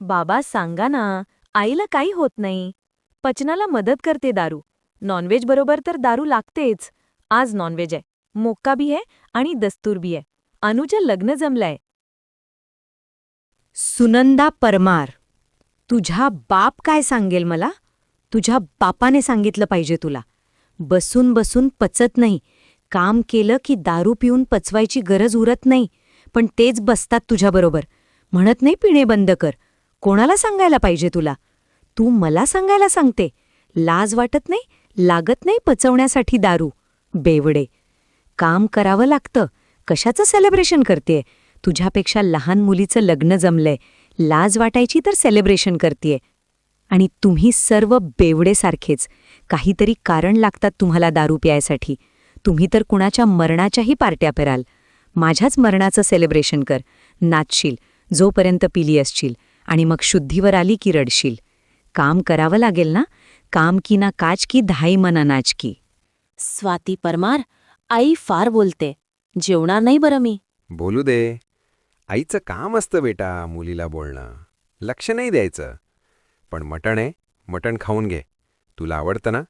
बाबा सांगा ना आईला काही होत नाही. पचनाला मदत करते दारू. नॉनव्हेज बरोबर तर दारू लागतेच. आज नॉनव्हेज आहे. मोक्का बी आहे आणि दस्तूर बी आहे. अनुचं लग्न जमलंय. सुनंदा परमार तुझा बाप काय सांगेल मला? तुझ्या बापाने सांगितलं पाहिजे तुला. बसून बसून पचत नाही. काम केलं की दारू पिऊन पचवायची गरज उरत नाही. पण तेच बसतात तुझ्याबरोबर म्हणत नाही पिणे बंद कर. कोणाला सांगायला पाहिजे तुला? तू मला सांगायला सांगते. लाज वाटत नाही लागत नाही पचवण्यासाठी दारू. बेवडे. काम करावं लागतं. कशाचं सेलिब्रेशन करतेय? तुझ्यापेक्षा लहान मुलीचं लग्न जमलंय. लाज वाटायची तर सेलिब्रेशन करतेय. आणि तुम्ही सर्व बेवडेसारखेच. काहीतरी कारण लागतात तुम्हाला दारू प्यायसाठी. तुम्ही तर कुणाच्या मरणाच्याही पार्ट्या पेराल. माझ्याच मरणाचं सेलिब्रेशन कर. नाचशील. जोपर्यंत पिली असशील. आणि मग शुद्धीवर आली की रडशील. काम करावं लागेल ना? काम की ना काच की धाई मना नाच की. स्वाती परमार आई फार बोलते. जेवणार नाही बरं मी. बोलू दे. आईचं काम असतं बेटा मुलीला बोलणं. लक्ष नाही द्यायचं. पण मटण आहे. मटण खाऊन घे. तुला आवडतं ना?